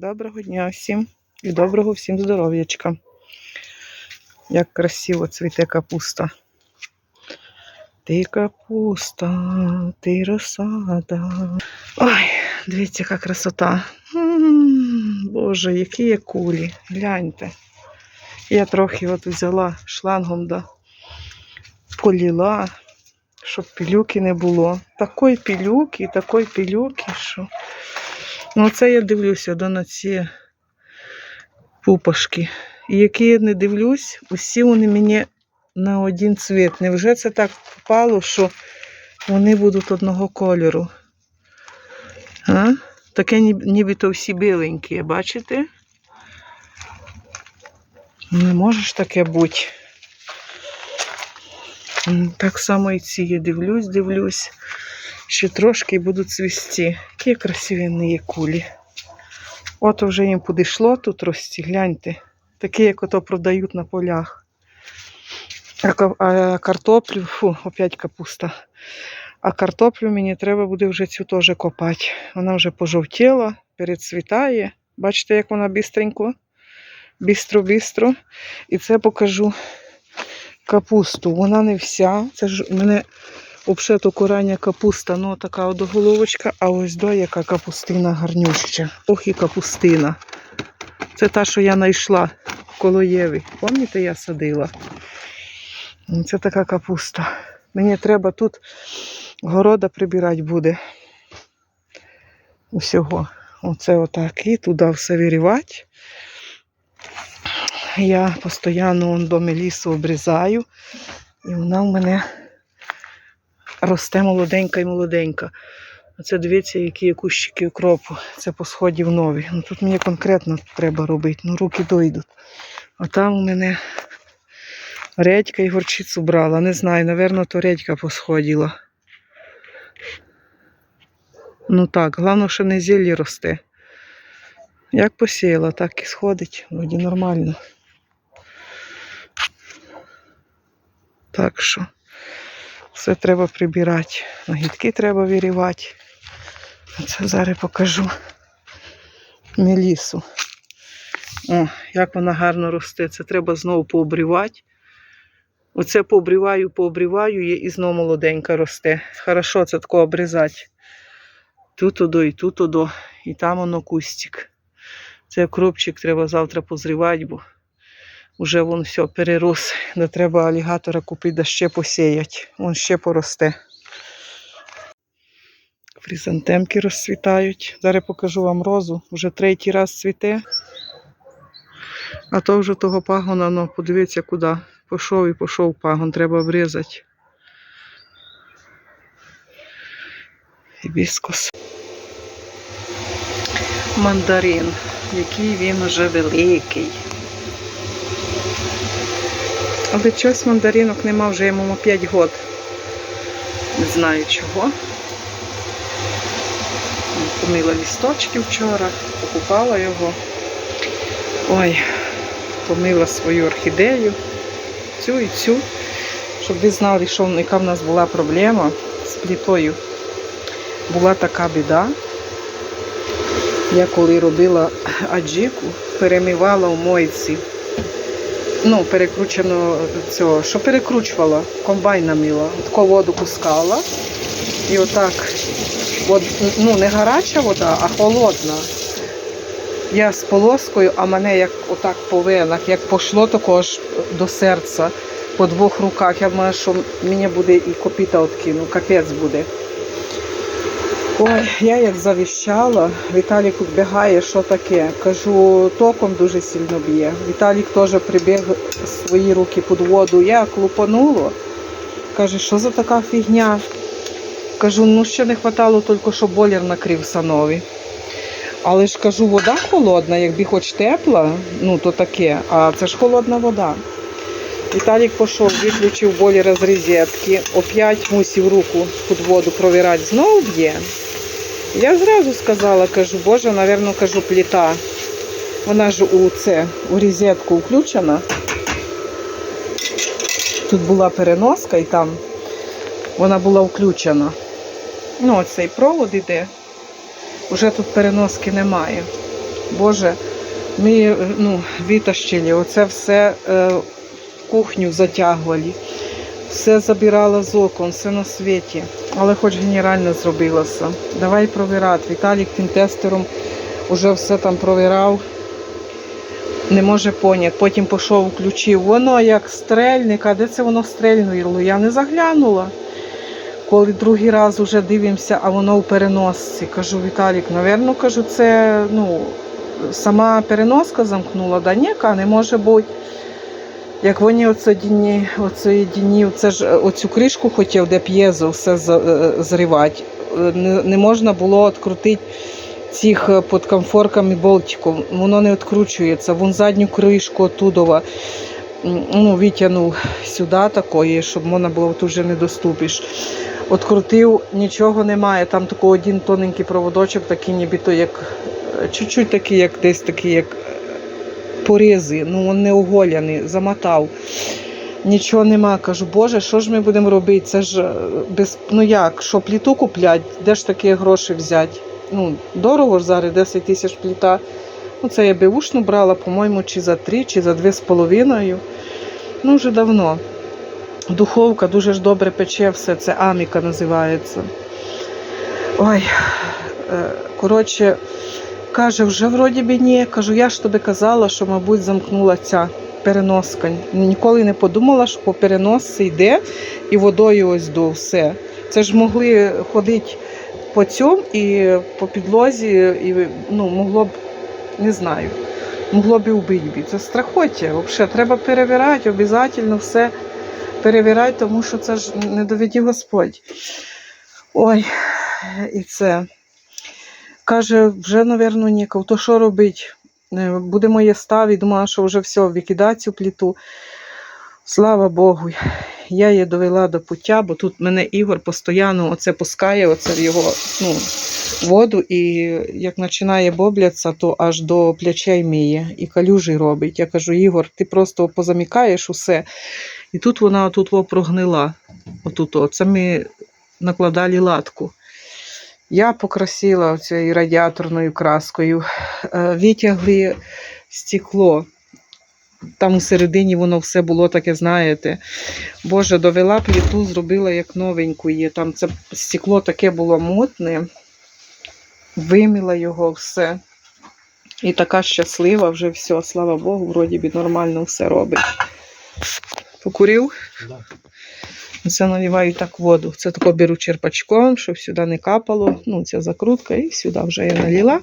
Доброго дня всім і доброго всім здоров'ячка. Як красиво цвіте капуста. Ти капуста, ти розсада. Ой, дивіться, яка красота. Боже, які є кулі. Гляньте. Я трохи от взяла шлангом да поліла, щоб пілюки не було. Такої пілюки, такої пілюки, що. Ну, це я дивлюся до на ці пупашки. І які я не дивлюсь, усі вони мені на один цвіт. Невже це так попало, що вони будуть одного кольору? А? Таке нібито всі біленькі, бачите? Не можеш таке бути. Так само і ці я дивлюсь, дивлюсь. Ще трошки і будуть цвісти. Які красиві неї кулі. От вже їм підійшло тут рості, гляньте. Такі, як ото продають на полях. А, а картоплю, фу, опять капуста. А картоплю мені треба буде вже цю теж копати. Вона вже пожовтіла, перецвітає. Бачите, як вона бістренько? Бістро-бістро. І це покажу капусту. Вона не вся. Це ж у мене взагалі то корення капуста, ну така от головочка, а ось до яка капустина гарнюща. Ох і капустина. Це та, що я знайшла коло Єви. Пам'ятаєте, я садила? Це така капуста. Мені треба тут города прибирати буде. Усього. Оце отак. І туди все вирівати. Я постійно до мелісу обрізаю. І вона в мене росте молоденька і молоденька. Оце дивіться, які є кущики укропу. Це по сходів нові. Ну, тут мені конкретно треба робити, ну руки дойдуть. А там у мене редька і горчицю брала. Не знаю, напевно, то редька посходила. Ну так, головне, що не зілля росте. Як посіяла, так і сходить. Вроді нормально. Так що все треба прибирати. Нагідки треба вирівати. Це зараз покажу мелісу. О, як вона гарно росте. Це треба знову пообрівати. Оце пообріваю, пообріваю і знову молоденька росте. Хорошо це тако обрізати. Тут одо і тут одо. І там воно кустик. Це кропчик треба завтра позрівати, бо вже вон все перерос. Не треба алігатора купити, да ще посіяти. Вон ще поросте. Хризантемки розцвітають. Зараз покажу вам розу. Вже третій раз цвіте. А то вже того пагона, ну, подивіться куди. Пішов і пішов пагон, треба обрізати. Гібіскус. Мандарин, який він уже великий. Але чогось мандаринок нема вже йому 5 років. Не знаю чого. Помила лісточки вчора, покупала його. Ой, помила свою орхідею, цю і цю, щоб ви знали, що яка в нас була проблема з плітою. Була така біда. Я коли робила аджику, перемивала в мойці. Ну, перекручено цього, що перекручувала, комбайна мила. Таку воду пускала. І отак, от, ну не гаряча вода, а холодна. Я з полоскою, а мене як отак по венах, як пошло також до серця по двох руках. Я думаю, що мені буде і копіта откину, капець буде. Ой, я як завіщала, Віталік бігає, що таке. Кажу, током дуже сильно б'є. Віталік теж прибіг свої руки під воду. Я клупанула. Каже, що за така фігня? Кажу, ну ще не вистачало тільки, що бойлер накрив санові. Але ж кажу, вода холодна, якби хоч тепла, ну то таке, а це ж холодна вода. Віталік пішов, виключив бойлера з розетки, опять мусив руку під воду провірати, знову б'є. Я зразу сказала, кажу, боже, напевно, кажу, плита. Вона ж у це, у розетку включена. Тут була переноска і там вона була включена. Ну, оцей провод іде. Уже тут переноски немає. Боже, ми ну, витащили, оце все е, кухню затягували, все забирала з окон, все на світі. Але хоч генерально зробилося. Давай провірати. Віталік тим тестером вже все там провірав. Не може поняти. Потім пішов, включив. Воно як стрельник, а де це воно стрельнуло? Я не заглянула. Коли другий раз вже дивимося, а воно у переносці. Кажу, Віталік, напевно, кажу, це ну, сама переноска замкнула, да ні, не може бути. Як вони оцедіні, оцедіні, це ж е, оцю кришку хотів, де п'єзо все е, зривати. Е, Не, не можна було відкрутити цих під комфорками болтиків. Воно не відкручується. Вон задню кришку оттудова м, ну, витягнув сюди такої, щоб можна було тут вже не. Открутив, нічого немає. Там такий один тоненький проводочок, такий нібито як чуть-чуть такий, як десь такий, як порізи. Ну, він не оголяний, замотав. Нічого нема. Кажу, Боже, що ж ми будемо робити? Це ж е, без. Ну як, що пліту куплять, де ж такі гроші взяти? Ну, дорого ж зараз 10 тисяч пліта. Ну, це я беушну брала, по-моєму, чи за 3, чи за 2,5. Ну, вже давно. Духовка дуже ж добре пече все, це аміка називається. Ой, е, коротше, каже, вже вроді би ні. Кажу, я ж тобі казала, що, мабуть, замкнула ця переноска. Ніколи не подумала, що по переносці йде і водою ось до все. Це ж могли ходити по цьому і по підлозі, і ну, могло б, не знаю, могло б і вбити. Це страхоття. Взагалі, треба перевіряти, обов'язково все перевіряй, тому що це ж не доведі Господь. Ой, і це. Каже, вже, напевно, нікав, то що робить? Е, Будемо є ставі, думала, що вже все, в ліквідацію пліту. Слава Богу, я її довела до пуття, бо тут мене Ігор постійно оце пускає, оце в його ну, воду, і як починає боблятися, то аж до плечей міє і калюжі робить. Я кажу, Ігор, ти просто позамікаєш усе. І тут вона отут прогнила. Отут. Це ми накладали латку. Я покрасила цією радіаторною краскою, Е, витягли стекло. Там у середині воно все було таке, знаєте. Боже, довела пліту, зробила як новеньку є. Там це стекло таке було мутне. Виміла його все. І така щаслива вже все, слава Богу, вроді би нормально все робить. Покурив? Да. Це наливаю так воду. Це тако беру черпачком, щоб сюди не капало. Ну, ця закрутка, і сюди вже я налила.